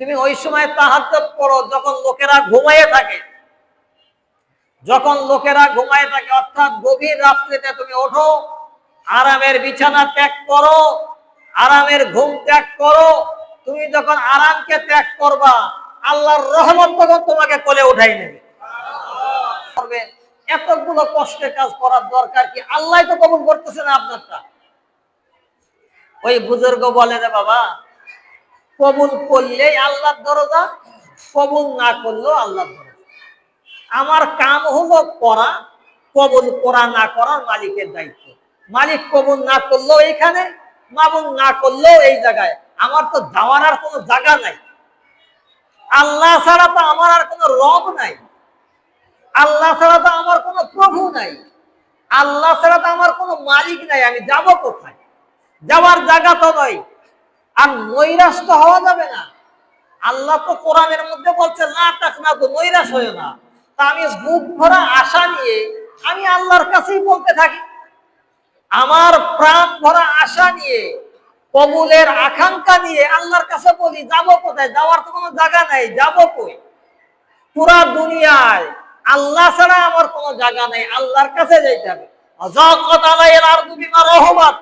তুমি ওই সময় তাহাজ্জুদ পড়ো যখন লোকেরা ঘুমাইয়ে থাকে। যখন লোকেরা ঘুমায় থাকে, অর্থাৎ গভীর রাত্রিতে তুমি ওঠো, আরামের বিছানা ত্যাগ করো, আরামের ঘুম ত্যাগ করো, তুমি যখন আরামকে ত্যাগ করবা, আল্লাহর রহমত তখন তোমাকে কোলে উঠাই নেবে। এতগুলো কষ্টের কাজ করার দরকার কি? আল্লাহ তো কবুল করতেছে না আপনারটা। ওই বুজুর্গ বলে রে বাবা কবুল করলেই আল্লাহর দরজা, কবুল না করলেও আল্লাহর দরজা। আমার কাম হলো করা, কবুল করা না করার মালিকের দায়িত্ব। মালিক কবুল না করলেও এইখানে মাবুল না করলেও এই জায়গায়। আমার তো যাওয়ার আর কোনো জায়গা নাই। আল্লাহ ছাড়া তো আমার আর কোনো রব নাই। আল্লাহ ছাড়া তো আমার কোনো প্রভু নাই। আল্লাহ ছাড়া তো আমার কোনো মালিক নাই। আমি যাব কোথায়? যাওয়ার জায়গা তো নয়। আর নৈরাশ তো হওয়া যাবে না। আল্লাহ তো কোরআনের মধ্যে বলছে না টাক না তো নৈরাশ হয়ে না। তা আমি বুক ভরা আশা নিয়ে আমি আল্লাহর কাছেই বলতে থাকি। আমার প্রাণ ভরা আশা নিয়ে, কবুলের আকাঙ্ক্ষা নিয়ে আল্লাহর কাছে বলি, যাব কোথায়? যাওয়ার তো কোনো জায়গা নাই, যাব কই? পুরা দুনিয়ায় আল্লাহ ছাড়া আমার কোনো জায়গা নাই, আল্লাহর কাছে যাইতে হবে। অজগত আলাইয়ের আর বিমা রহমত।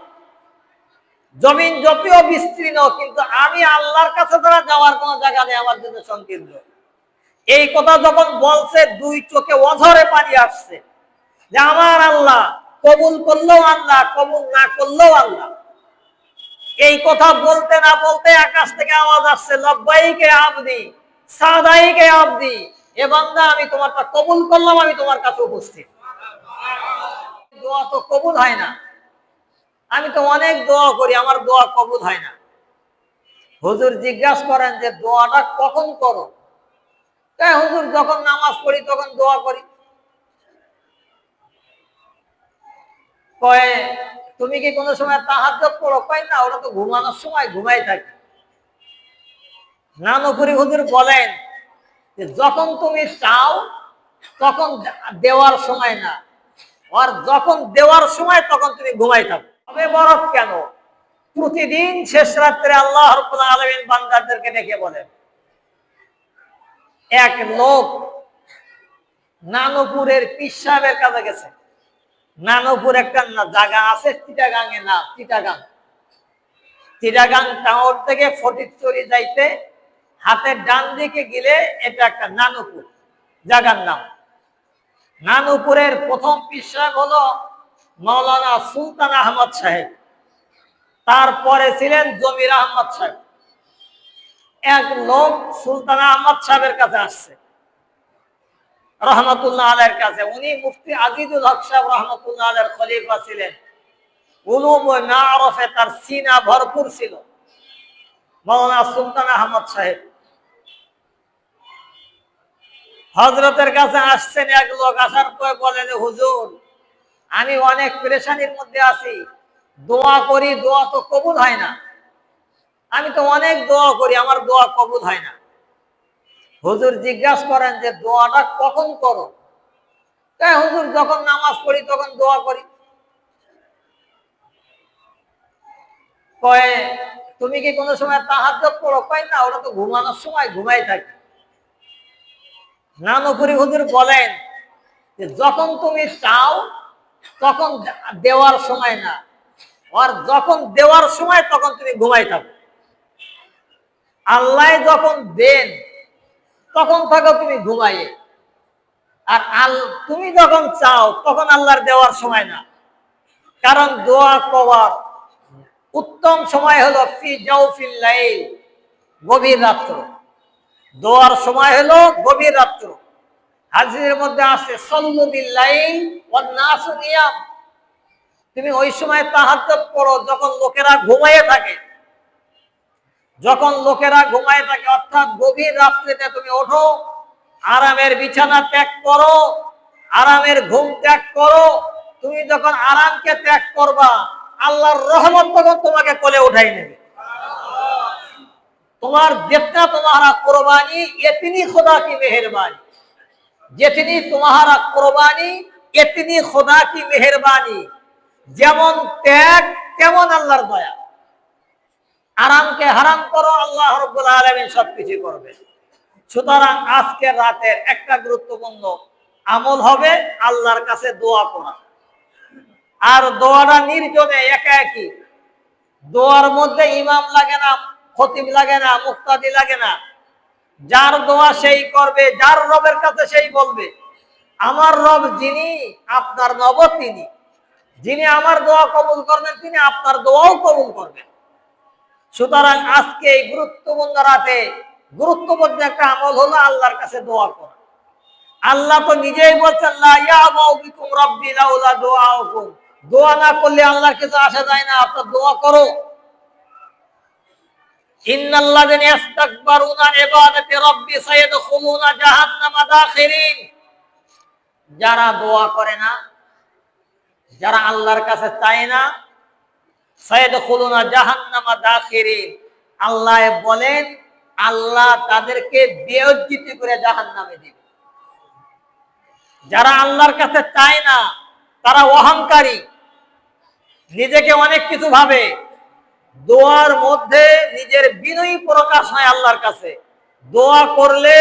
জমিন যতও বিস্তীর্ণ, কিন্তু আমি আল্লাহর কাছে তারা যাওয়ার কোনো জায়গা নেই, আমার জন্য সংকীর্ণ। এই কথা যখন বলছে, দুই চোখে অঝরে পানি আসছে যে আমার আল্লাহ কবুল করলেও আল্লাহ, কবুল না করলেও আল্লাহ। এই কথা বলতে না বলতে আকাশ থেকে আওয়াজ আসছে, লব্বাইকে আবদি, সাদাইকে আবদি, এ বান্দা আমি তোমারটা কবুল করলাম, আমি তোমার কাছে উপস্থিত। দোয়া তো কবুল হয় না। আমি তো অনেক দোয়া করি, আমার দোয়া কবুল হয় না। হুজুর জিজ্ঞাসা করেন যে, দোয়াটা কখন করো? হুজুর, যখন নামাজ পড়ি তখন দোয়া করি। কয়ে, তুমি কি কোনো সময় তাহাজ্জুদ পড়ো? কয়, না, ওটা তো ঘুমানোর সময় ঘুমাই থাকে। নানপুরি হুজুর বলেন যে, যখন তুমি চাও, তখন দেওয়ার সময় না। আর যখন দেওয়ার সময়, তখন তুমি ঘুমাই থাকো। তবে বরফ কেন? প্রতিদিন শেষ রাত্রে আল্লাহ আলামিন বান্দারদেরকে ডেকে বলেন এক লোক নানপুরের পীর সাহেবের কাছে গেছে। নানপুর একটা জায়গা আছে চিটাগাঙে না চিটাগাং চিটাগাং টাওয়ার থেকে ফটিকচুরি যাইতে হাতের ডান দিকে গেলে এটা একটা নানুপুর, জায়গার নাম। নানুপুরের প্রথম পীর সাহেব হলো মৌলানা সুলতান আহমদ সাহেব, তারপরে ছিলেন জমির আহমদ সাহেব। এক লোক সুলতান আহমদ সাহেবের কাছে আসছে, রহমতুল্লাহ আলের কাছে। উনি মুফতি হক সাহেব রহমতুল্লাহ আলের খলিফা ছিলেন। তার সিনা ভরপুর ছিল। মৌলানা সুলতান আহমদ সাহেব হজরতের কাছে আসছেন, এক লোক আসার পরে বলেন, হুজুর আমি অনেক পেরেশানির মধ্যে আছি। দোয়া করি, দোয়া তো কবুল হয় না। আমি তো অনেক দোয়া করি, আমার দোয়া কবুল হয় না। হুজুর জিজ্ঞাসা করেন যে, দোয়াটা কখন করো? হুজুর, যখন নামাজ পড়ি তখন দোয়া করি। কয়ে, তুমি কি কোনো সময় তাহাজ্জুদ পড়ো? কয় না ওটা তো ঘুমানোর সময় ঘুমাই থাকে। নানপুরি হুজুর বলেন যে, যখন তুমি চাও তখন দেওয়ার সময় না। আর যখন দেওয়ার সময় তখন তুমি ঘুমাই থাকো। আল্লাহ যখন দেন, তখন থাকো তুমি ঘুমাইয়ে আর আল, তুমি যখন চাও, তখন আল্লাহর দেওয়ার সময় না। কারণ দোয়া কবার উত্তম সময় হলো ফি জাউফিল লাইল, গভীর রাত্র। দোয়ার সময় হলো গভীর রাত্র। হাদিসের মধ্যে আছে সল্লুবিল্লাইল ওয়ান নাসু নিয়াম। তুমি ওই সময় তাহাজ্জুদ পড়ো যখন লোকেরা ঘুমায় থাকে। যখন লোকেরা ঘুমায় থাকে, অর্থাৎ গভীর রাত্রিতে তুমি ওঠো, আরামের বিছানা ত্যাগ করো, আরামের ঘুম ত্যাগ করো, তুমি যখন আরামকে ত্যাগ করবা, আল্লাহর রহমত তখন তোমাকে কোলে উঠাই নেবে। তোমার যেটা তোমার কোরবানি, এ তিনি খোদা কি মেহরবানি। যেতিনি তোমার কোরবানি এতিনি খোদা কি মেহরবানি। যেমন ত্যাগ, তেমন আল্লাহর দয়া। আরামকে হারাম করো, আল্লাহ রব্বুল আলমিন সবকিছু করবে। সুতরাং আজকের রাতের একটা গুরুত্বপূর্ণ আমল হবে আল্লাহর কাছে দোয়া করা। আর দোয়াটা নির্জনে একা একই। দোয়ার মধ্যে ইমাম লাগে না, খতিব লাগে না, মুক্তাদি লাগে না। যার দোয়া সেই করবে, যার রবের কাছে সেই বলবে। আমার রব যিনি, আপনার নব তিনি। যিনি আমার দোয়া কবুল করবেন, তিনি আপনার দোয়াও কবুল করবেন। সুতরাং আজকে এই গুরুত্বপূর্ণ রাতে গুরুত্বপূর্ণ একটা আমল হলো আল্লাহর কাছে দোয়া করা। আল্লাহ তো নিজেই বলছেন দোয়া না করলে আল্লাহর কাছে আসা যায় না, আপনার দোয়া করো ইন্নাল্লাযিনা ইস্তাকবারুনা আন ইবাদাতি রাব্বি সায়াদখুলুনা জাহান্নামা দাখিরিন যারা দোয়া করে না, যারা আল্লাহর কাছে চায় না জাহান্নামা দাখিরিন। আল্লাহ বলেন, আল্লাহ তাদেরকে বেয়জ্জিতি করে জাহান্নামে দিবে। যারা আল্লাহর কাছে চায় না, তারা অহংকারী, নিজেকে অনেক কিছু ভাবে। দোয়ার মধ্যে নিজের বিনয়ী প্রকাশ হয় আল্লাহর কাছে। দোয়া করলে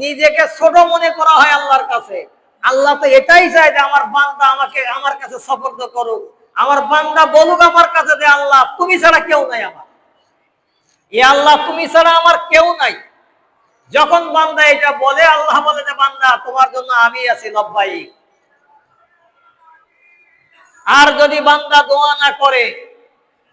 নিজেকে ছোট মনে করা হয় আল্লাহর কাছে। আল্লাহ তো এটাই চায় যে আমার বান্দা আমাকে, আমার কাছে সফর্দ করুক। আমার বান্দা বলুক আমার কাছে যে আল্লাহ, তুমি ছাড়া কেউ নাই আমার। এ আল্লাহ, তুমি ছাড়া আমার কেউ নাই। যখন বান্দা এটা বলে, আল্লাহ বলে যে, বান্দা, তোমার জন্য আমি আছি লব্বাই আর যদি বান্দা দোয়া না করে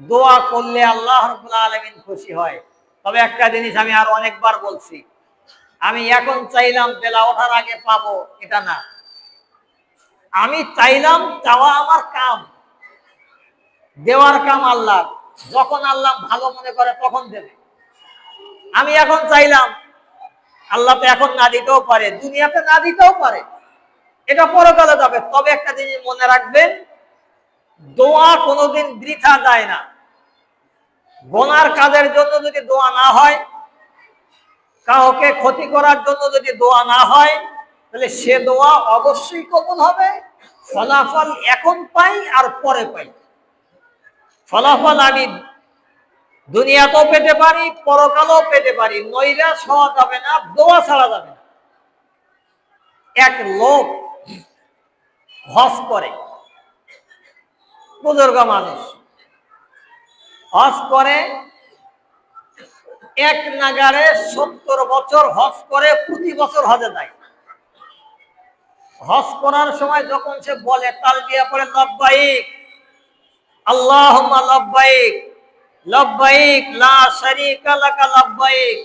দোয়া করলে আল্লাহ রব্বুল আলমিন খুশি হয়। তবে একটা জিনিস আমি আর অনেকবার বলছি, আমি এখন চাইলাম বেলা ওঠার আগে পাবো, এটা না। আমি চাইলাম চাওয়া আমার কাম, দেওয়ার কাম আল্লাহ, যখন আল্লাহ ভালো মনে করে তখন দেবে। আমি এখন চাইলাম, আল্লাহ তো এখন না দিতেও পারে, দুনিয়াতে না দিতেও পারে। এটা পরকালে যাবে, তবে একটা জিনিস মনে রাখবেন দোয়া কোনোদিন বৃথা যায় না। গোনার কাজের জন্য যদি দোয়া না হয়, কাউকে ক্ষতি করার জন্য যদি দোয়া না হয়, তাহলে সে দোয়া অবশ্যই কবুল হবে। ফলাফল এখন পাই আর পরে পাই। ফলাফল আমি দুনিয়াতেও পেতে পারি, পরকালেও পেতে পারি। নৈরাশ হওয়া যাবে না, দোয়া ছাড়া যাবে না। এক লোক হজ করে। বুজুর্গ মানুষ। হজ করে, এক নাগারে সত্তর বছর হজ করে, প্রতি বছর হজে যায়। হজ করার সময় যখন সে বলে, তাল দিয়া পরে লব্বাইক আল্লাহ লব্বাইক লব্বাইক, লা শারীকা লাকা লব্বাইক,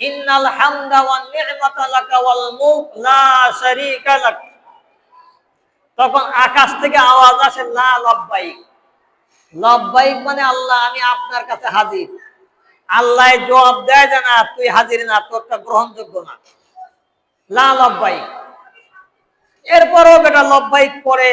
ইন্নাল হামদা ওয়ান নি'মাতা লাকা ওয়াল মুলক, লা শারীকা লাক তখন আকাশ থেকে আওয়াজ আসে, লা লব্বাইক। মানে আল্লাহ, আমি আপনার কাছে হাজির। আল্লাহ জবাব দেয় যে, না, তুই হাজির না তোরটা গ্রহণযোগ্য না। লা এরপরও বেটা লব্বাইক পরে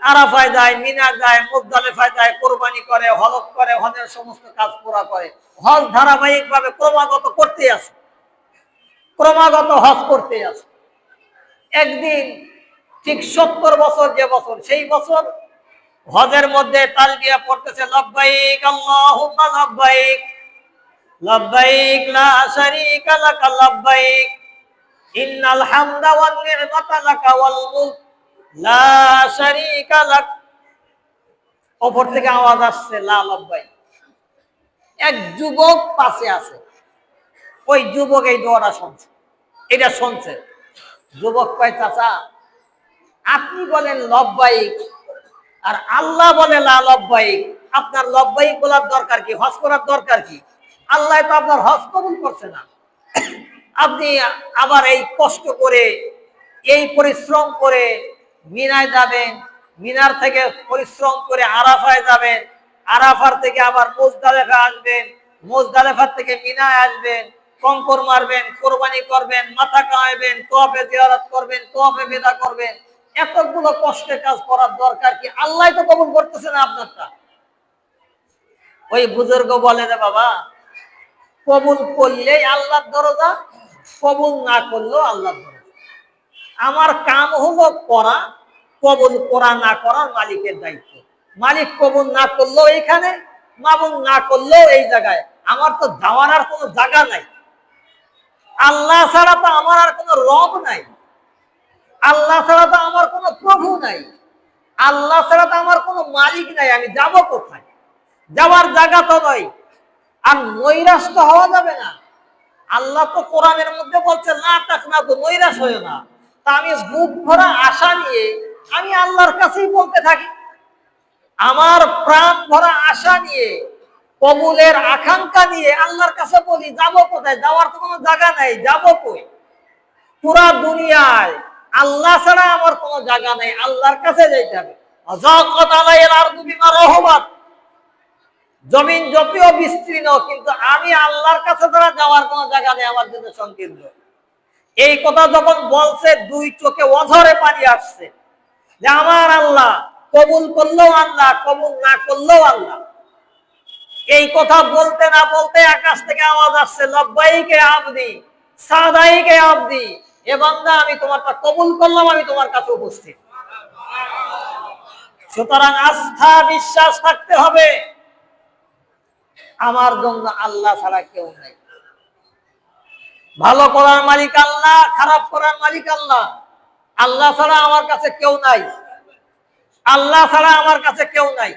আরাফায় যায় মিনা যায়, মুজদালেফায় যায়, কোরবানি করে হলক করে, হজের সমস্ত কাজ পুরা করে। হজ ধারাবাহিক ভাবে ক্রমাগত করতে আছে ক্রমাগত হজ করতে আছে একদিন ঠিক সত্তর বছর যে বছর, সেই বছর হজের মধ্যে তাল তালবিয়া পড়তেছে, লব্বাইক আল্লাহুম্মা, লব্বাইক লব্বাইক, লা শারীকা লাকা, লব্বাইক, ইন্নাল হামদা ওয়ান নি'মাতা লাকা ওয়াল মুলক, লা শারীকা লাক ওপর থেকে আওয়াজ আসছে, লা লব্বাইক। এক যুবক পাশে আছে। ওই যুবক এই দোয়াটা শুনছে। এটা শুনছে। যুবক কয়, চাচা আপনি বলেন লব্বাইক আর আল্লাহ বলে লা লব্বাইক। আপনার লব্বাইক বলার দরকার কি? হজ করার দরকার কি? আল্লাহ তো আপনার হজ কবুল করছে না। আপনি আবার এই কষ্ট করে, এই পরিশ্রম করে মিনায় যাবেন, মিনার থেকে পরিশ্রম করে আরাফায় যাবেন, আরাফার থেকে আবার মুজদালেফা আসবেন, মোজদালেফার থেকে মিনায় আসবেন, কঙ্কর মারবেন, কোরবানি করবেন, মাথা কামাইবেন, তোয়াফে জিয়ারত করবেন, তোয়াফে বেদা করবেন। এতগুলো কষ্টের কাজ করার দরকার কি? আল্লাহ তো কবুল করতেছে না আপনারটা। ওই বুজুর্গ বলে রে বাবা, কবুল করলেই আল্লাহর দরজা, কবুল না করলেও আল্লাহর দরজা। আমার কাম হলো করা, কবুল করা না করার মালিকের দায়িত্ব। মালিক কবুল না করলেও এইখানে মাবুল না করলেও এই জায়গায়। আমার তো যাওয়ার আর কোনো জায়গা নাই। আল্লাহ ছাড়া তো আমার আর কোনো রব নাই। আল্লাহ ছাড়া তো আমার কোনো প্রভু নাই। আল্লাহ ছাড়া তো আমার কোনো মালিক নাই। আমি যাব কোথায়? যাওয়ার জায়গা তো নয় আর নৈরাশ তো হওয়া যাবে না। আল্লাহ তো কোরআনের মধ্যে বলছে না টাক না তো নৈরাশ হয়ে না। তা আমি বুক ভরা আশা নিয়ে আমি আল্লাহর কাছেই বলতে থাকি। আমার প্রাণ ভরা আশা নিয়ে, কবুলের আকাঙ্ক্ষা নিয়ে আল্লাহর কাছে বলি, যাব কোথায়? যাওয়ার তো কোনো জায়গা নাই। যাব কই? পুরা দুনিয়ায় আল্লাহ ছাড়া আমার কোনো জায়গা নেই, আল্লাহর কাছে যাইতে হবে। জমিন যদিও বিস্তীর্ণ, কিন্তু আমি আল্লাহর কাছে ছাড়া যাওয়ার কোনো জায়গা নেই, আমার জন্য সংকীর্ণ। এই কথা যখন বলছে, দুই চোখে অঝরে পানি আসছে যে আমার আল্লাহ কবুল করলেও আল্লাহ, কবুল না করলেও আল্লাহ। এই কথা বলতে না বলতে আকাশ থেকে আওয়াজ আসছে, লব্বাইকে আবদি, সাদাইকে আবদি এ বান্দা, আমি তোমারটা কবুল করলাম, আমি তোমার কাছে উপস্থিত। সুতরাং আস্থা, বিশ্বাস থাকতে হবে। আমার জন্য আল্লাহ ছাড়া কেউ নেই। ভালো করার মালিক আল্লাহ, খারাপ করার মালিক আল্লাহ। আল্লাহ ছাড়া আমার কাছে কেউ নাই। আল্লাহ ছাড়া আমার কাছে কেউ নাই।